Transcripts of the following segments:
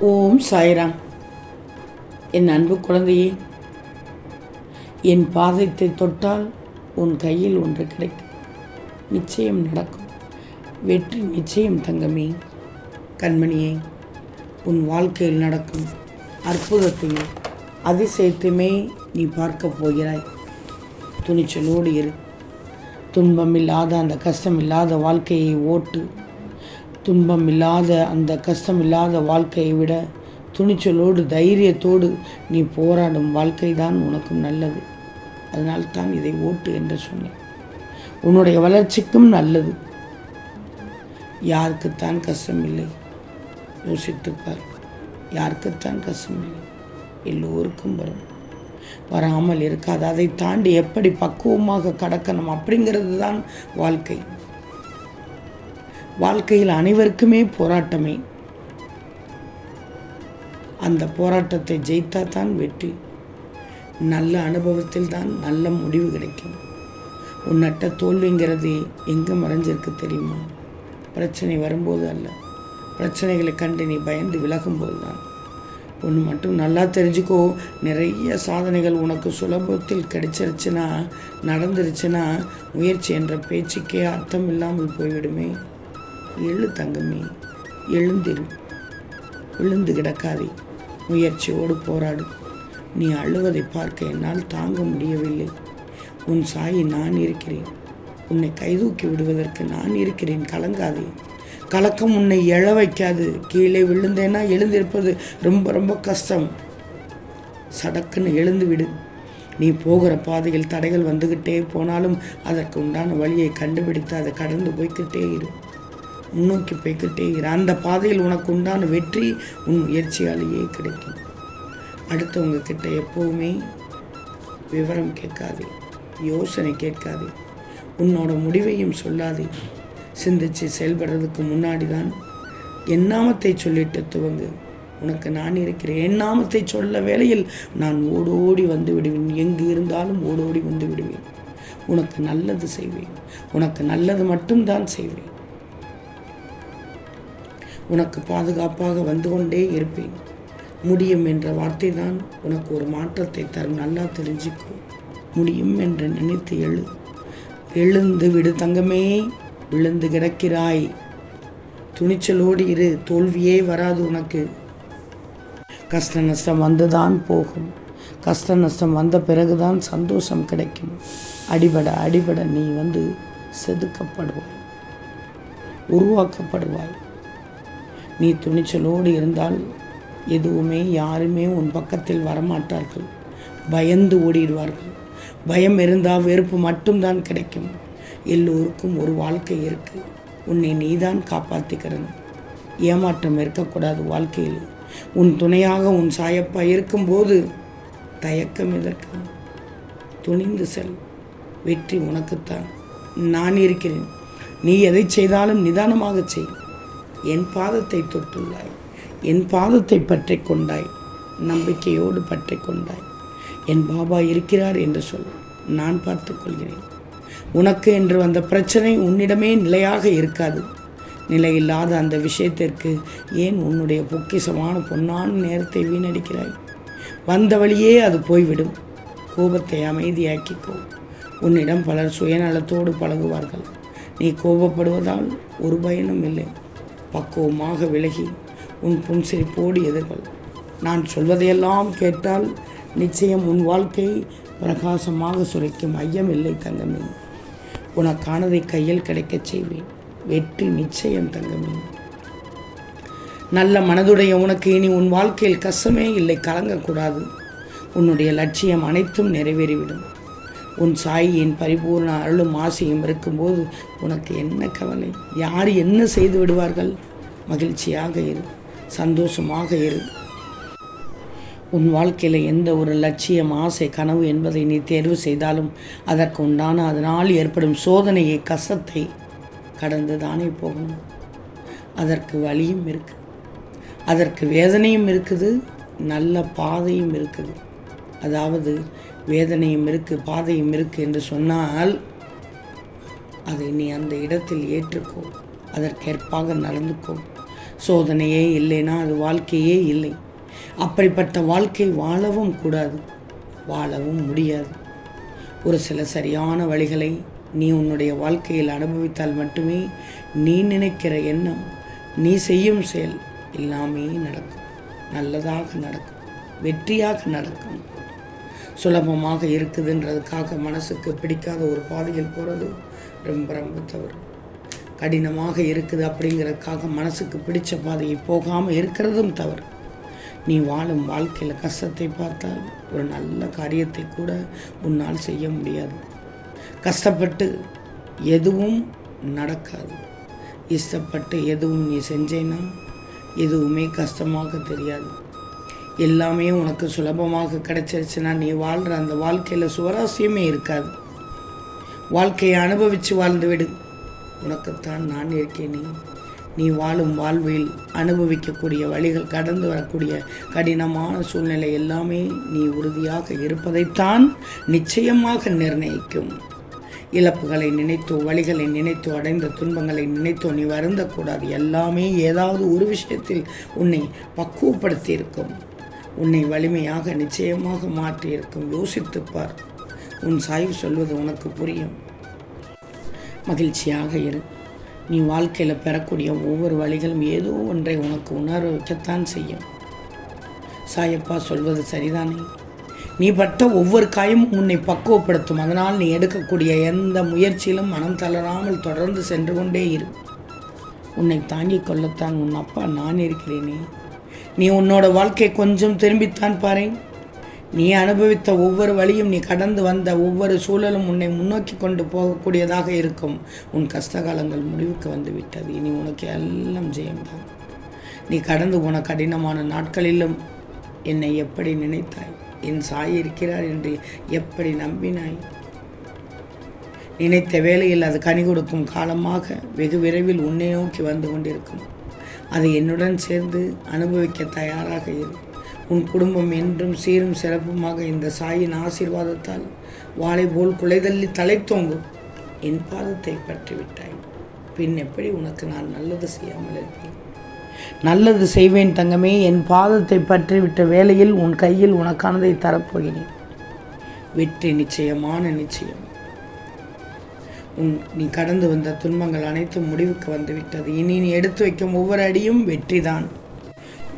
ஓம் சாய்ராம். என் அன்பு குழந்தையே என் பாதத்தை தொட்டால் உன் கையில் ஒன்று கிடைக்கும். நிச்சயம் நடக்கும். வெற்றி நிச்சயம் தங்கமே. கண்மணியே உன் வாழ்க்கையில் நடக்கும் அற்புதத்தையும் அதிசயத்தையுமே நீ பார்க்க போகிறாய். துணிச்சலோடு இரு. துன்பம் இல்லாத அந்த கஷ்டம் இல்லாத வாழ்க்கையை ஓட்டு. துன்பம் இல்லாத அந்த கஷ்டம் இல்லாத வாழ்க்கையை விட துணிச்சலோடு தைரியத்தோடு நீ போராடும் வாழ்க்கை தான் உனக்கும் நல்லது. அதனால் தான் இதை ஓட்டு என்று சொன்னேன். உன்னுடைய வளர்ச்சிக்கும் நல்லது. யாருக்குத்தான் கஷ்டம் இல்லை யோசித்துப்பார் யாருக்குத்தான் கஷ்டம் இல்லை எல்லோருக்கும் வரும். வராமல் இருக்காது. அதை தாண்டி எப்படி பக்குவமாக கடக்கணும்? அப்படிங்கிறது தான் வாழ்க்கை. வாழ்க்கையில் அனைவருக்குமே போராட்டமே. அந்த போராட்டத்தை ஜெயித்தா தான் வெற்றி. நல்ல அனுபவத்தில் தான் நல்ல முடிவு கிடைக்கும். உன்னட்ட தோல்விங்கிறது எங்கே மறைஞ்சிருக்கு தெரியுமா? பிரச்சனை வரும்போது அல்ல. பிரச்சனைகளை கண்டு நீ பயந்து விலகும்போது தான். ஒன்று மட்டும் நல்லா தெரிஞ்சுக்கோ. நிறைய சாதனைகள் உனக்கு சுலபத்தில் கிடைச்சிருச்சுன்னா நடந்துருச்சுன்னா முயற்சி என்ற பேச்சுக்கே அர்த்தம் இல்லாமல் போய்விடுமே. எழு தங்கமே எழுந்திரு. விழுந்து கிடக்காதே முயற்சியோடு போராடு. நீ அழுவதை பார்க்க என்னால் தாங்க முடியவில்லை. உன் சாயி நான் இருக்கிறேன். உன்னை கைதூக்கி விடுவதற்கு நான் இருக்கிறேன். கலங்காதே. கலக்கம் உன்னை எழ வைக்காது. கீழே விழுந்தேன்னா எழுந்திருப்பது ரொம்ப ரொம்ப கஷ்டம். சடக்குன்னு எழுந்து விடு. நீ போகிற பாதையில் தடைகள் வந்துக்கிட்டே போனாலும் அதற்கு உண்டான வழியை கண்டுபிடித்து அதை கடந்து போய்க்கிட்டே இரு. முன்னோக்கி போய்கிட்டே இரு அந்த பாதையில் உனக்கு உண்டான வெற்றி உன் முயற்சியாலேயே கிடைக்கும். அடுத்தவங்க கிட்ட எப்போவுமே விவரம் கேட்காதே யோசனை கேட்காதே உன்னோட முடிவையும் சொல்லாதே. சிந்திச்சு செயல்படுறதுக்கு முன்னாடி தான் என் நாமத்தை சொல்லிட்டு துவங்கு. உனக்கு நான் இருக்கிறேன் என் நாமத்தை சொல்ல வேளையில் நான் ஓடோடி வந்து விடுவேன். எங்கு இருந்தாலும் ஓடோடி வந்து விடுவேன். உனக்கு நல்லது செய்வேன். உனக்கு நல்லது மட்டும்தான் செய்வேன். உனக்கு பாதுகாப்பாக வந்து கொண்டே இருப்பேன். முடியும் என்ற வார்த்தை தான் உனக்கு ஒரு மாற்றத்தை தரும். நல்லா தெரிஞ்சுக்கோ. முடியும் என்று நினைத்து எழு எழுந்து விடு தங்கமே. விழுந்து கிடக்கிறாய். துணிச்சலோடு இரு. தோல்வியே வராது உனக்கு. கஷ்ட நஷ்டம் வந்துதான் போகும். கஷ்ட நஷ்டம் வந்த பிறகுதான் சந்தோஷம் கிடைக்கும். அடிபட அடிபட நீ வந்து செதுக்கப்படுவாய். உருவாக்கப்படுவாய். நீ துணிச்சலோடு இருந்தால் எதுவுமே யாருமே உன் பக்கத்தில் வரமாட்டார்கள். பயந்து ஓடிடுவார்கள். பயம் இருந்தால் வெறுப்பு மட்டும்தான் கிடைக்கும். எல்லோருக்கும் ஒரு வாழ்க்கை இருக்கு. உன்னை நீதான் காப்பாற்றிக்கிறணும் ஏமாற்றம் இருக்கக்கூடாது வாழ்க்கையில். உன் துணையாக உன் சாயப்பா இருக்கும்போது தயக்கம் எதற்கு? துணிந்து செல். வெற்றி உனக்குத்தான். நான் இருக்கிறேன். நீ எதை செய்தாலும் நிதானமாக செய். என் பாதத்தை தொட்டுள்ளாய் என் பாதத்தை பற்றி கொண்டாய் நம்பிக்கையோடு பற்றி கொண்டாய் என் பாபா இருக்கிறார் என்று சொல் நான் பார்த்து கொள்கிறேன். உனக்கு என்று வந்த பிரச்சனை உன்னிடமே நிலையாக இருக்காது. நிலையில்லாத அந்த விஷயத்திற்கு ஏன் உன்னுடைய பொக்கிசமான பொன்னான நேரத்தை வீணடிக்கிறாய்? வந்த வழியே அது போய்விடும். கோபத்தை அமைதியாக்கிக்கோ. உன்னிடம் பலர் சுயநலத்தோடு பழகுவார்கள். நீ கோபப்படுவதால் ஒரு பயனும் இல்லை. பக்குவமாக விலகி உன் புன்சிரிப்போடு எதிர்கள். நான் சொல்வதையெல்லாம் கேட்டால் நிச்சயம் உன் வாழ்க்கை பிரகாசமாக சுரைக்கும் ஐயம் இல்லை தங்கமே. உனக்கானதை கையில் கிடைக்கச் செய்வேன். வெற்றி நிச்சயம் தங்கமே. நல்ல மனதுடைய உனக்கு இனி உன் வாழ்க்கையில் கஷ்டமே இல்லை. கலங்கக்கூடாது. உன்னுடைய லட்சியம் அனைத்தும் நிறைவேறிவிடும். உன் சாயின் பரிபூர்ண அருளும் ஆசையும் இருக்கும்போது உனக்கு என்ன கவலை? யார் என்ன செய்து விடுவார்கள்? மகிழ்ச்சியாக இரு சந்தோஷமாக இரு. உன் வாழ்க்கையில் எந்த ஒரு லட்சியம் ஆசை கனவு என்பதை நீ தேர்வு செய்தாலும் அதற்கு உண்டான அதனால் ஏற்படும் சோதனையை கசத்தை கடந்து தானே போகணும் அதற்கு வழியும் இருக்குது அதற்கு வேதனையும் இருக்குது நல்ல பாதையும் இருக்குது. அதாவது வேதனையும் இருக்குது பாதையும் இருக்குது என்று சொன்னால் அதை நீ அந்த இடத்தில் ஏற்றுக்கோ. அதற்கேற்பாக நடந்துக்கோ. சோதனையே இல்லைன்னா அது வாழ்க்கையே இல்லை. அப்படிப்பட்ட வாழ்க்கை வாழவும் கூடாது. வாழவும் முடியாது. ஒரு சில சரியான வழிகளை நீ உன்னுடைய வாழ்க்கையில் அனுபவித்தால் மட்டுமே நீ நினைக்கிற எண்ணம் நீ செய்யும் செயல் எல்லாமே நடக்கும். நல்லதாக நடக்கும். வெற்றியாக நடக்கும். சுலபமாக இருக்குதுன்றதுக்காக மனசுக்கு பிடிக்காத ஒரு பாதையில் போகிறது ரொம்ப ரொம்ப தவறு. கடினமாக இருக்குது அப்படிங்கிறதுக்காக மனசுக்கு பிடிச்ச பாதையை போகாமல் இருக்கிறதும் தவறு. நீ வாழும் வாழ்க்கையில் கஷ்டத்தை பார்த்தால் ஒரு நல்ல காரியத்தை கூட உன்னால் செய்ய முடியாது. கஷ்டப்பட்டு எதுவும் நடக்காது. இஷ்டப்பட்டு எதுவும் நீ செஞ்சேன்னா எதுவுமே கஷ்டமாக தெரியாது. எல்லாமே உனக்கு சுலபமாக கிடைச்சிருச்சுன்னா நீ வாழ்கிற அந்த வாழ்க்கையில் சுவராசியமே இருக்காது. வாழ்க்கையை அனுபவித்து வாழ்ந்து விடு. உனக்குத்தான் நான் இருக்கேனே நீ. வாழும் வாழ்வில் அனுபவிக்கக்கூடிய வழிகள் கடந்து வரக்கூடிய கடினமான சூழ்நிலை எல்லாமே நீ உறுதியாக இருப்பதைத்தான் நிச்சயமாக நிர்ணயிக்கும். இழப்புகளை நினைத்தோ வழிகளை நினைத்தோ அடைந்த துன்பங்களை நினைத்தோ நீ வருந்தக்கூடாது. எல்லாமே ஏதாவது ஒரு விஷயத்தில் உன்னை பக்குவப்படுத்தி இருக்கும் உன்னை வலிமையாக நிச்சயமாக மாற்றியிருக்கும் யோசித்துப்பார். உன் சாய்வு சொல்வது உனக்கு புரியும். மகிழ்ச்சியாக இரு. நீ வாழ்க்கையில் பெறக்கூடிய ஒவ்வொரு வழிகளும் ஏதோ ஒன்றை உனக்கு உணர வைக்கத்தான் செய்யும். சாயப்பா சொல்வது சரிதானே? நீ பட்ட ஒவ்வொரு காயமும் உன்னை பக்குவப்படுத்தும். அதனால் நீ எடுக்கக்கூடிய எந்த முயற்சியிலும் மனம் தளராமல் தொடர்ந்து சென்று கொண்டே இரு. உன்னை தாங்கிக் கொள்ளத்தான் உன் அப்பா நான் இருக்கிறேனே. நீ உன்னோட வாழ்க்கை கொஞ்சம் திரும்பித்தான் பாரு நீ அனுபவித்த ஒவ்வொரு வழியும் நீ கடந்து வந்த ஒவ்வொரு சூழலும் உன்னை முன்னோக்கி கொண்டு போகக்கூடியதாக இருக்கும். உன் கஷ்டகாலங்கள் முடிவுக்கு வந்து விட்டது இனி உனக்கு எல்லாம் ஜெயம்தான். நீ கடந்து போன கடினமான நாட்களிலும் என்னை எப்படி நினைத்தாய்? என் சாய் இருக்கிறார் என்று எப்படி நம்பினாய்? நினைத்த வேளையில் அது கனி கொடுக்கும் காலமாக வெகு விரைவில் உன்னை நோக்கி வந்து கொண்டிருக்கும். அதை என்னுடன் சேர்ந்து அனுபவிக்க தயாராக இரு. உன் குடும்பம் என்றும் சீரும் சிறப்புமாக இந்த சாயின் ஆசீர்வாதத்தால் வாளை போல் குலைதள்ளி தலை தோங்கும் என் பாதத்தை பற்றி விட்டாய் பின் எப்படி உனக்கு நான் நல்லது செய்யாமல் இருப்பேன் நல்லது செய்வேன் தங்கமே என் பாதத்தை பற்றி விட்ட வேளையில் உன் கையில் உனக்கானதை தரப்போகிறேன். வெற்றி நிச்சயமான நிச்சயம். உன் நீ கடந்து வந்த துன்பங்கள் அனைத்தும் முடிவுக்கு வந்துவிட்டது. இனி நீ எடுத்து வைக்கும் ஒவ்வொரு அடியும் வெற்றிதான்.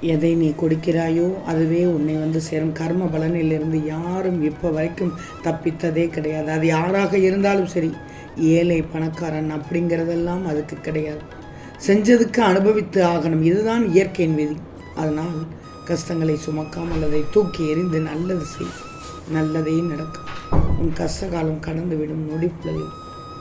எதை நீ கொடுக்கிறாயோ அதுவே உன்னை வந்து சேரும். கர்ம பலனிலிருந்து யாரும் இப்போ வரைக்கும் தப்பித்ததே கிடையாது. அது யாராக இருந்தாலும் சரி ஏழை பணக்காரன் அப்படிங்கிறதெல்லாம் அதுக்கு கிடையாது. செஞ்சதுக்கு அனுபவித்து ஆகணும். இதுதான் இயற்கையின் விதி. அதனால் கஷ்டங்களை சுமக்காமல் அதை தூக்கி எறிந்து நல்லது செய். நல்லதே நடக்கும். உன் கஷ்ட காலம் கடந்து விடும்